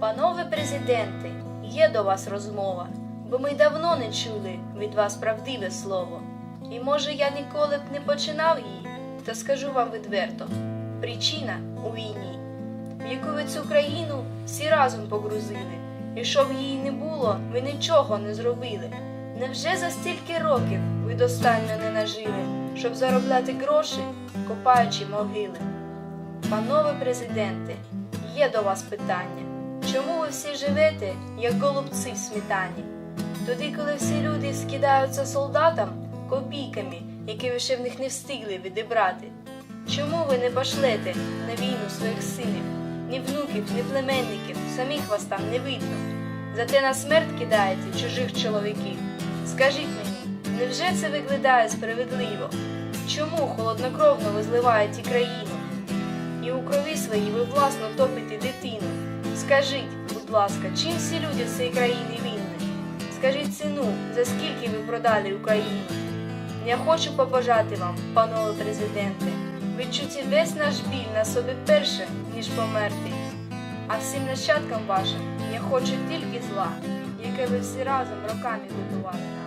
Панове президенти, є до вас розмова, бо ми давно не чули від вас правдиве слово. І може я ніколи б не починав її, то скажу вам відверто: причина у війні, в яку ви цю країну всі разом погрузили, і щоб її не було, ви нічого не зробили. Невже за стільки років ви достатньо не нажили, щоб заробляти гроші, копаючи могили? Панове президенти, є до вас питання. Чому ви всі живете, як голубці в сметані? Тоді, коли всі люди скидаються солдатам копійками, які ви ще в них не встигли відібрати. Чому ви не пошлете на війну своїх синів, ні внуків, ні племенників, самих вас там не видно? Зате на смерть кидаєте чужих чоловіків. Скажіть мені, невже це виглядає справедливо? Чому холоднокровно ви зливаєте країну? І у крові своїй ви власно топите дитину. Скажіть, будь ласка, чим всі люди в цій країні винні? Скажіть ціну, за скільки ви продали Україну? Я хочу побажати вам, панове президенте, відчути весь наш біль на собі перше, ніж померти. А всім нащадкам вашим я хочу тільки зла, яке ви всі разом роками готували.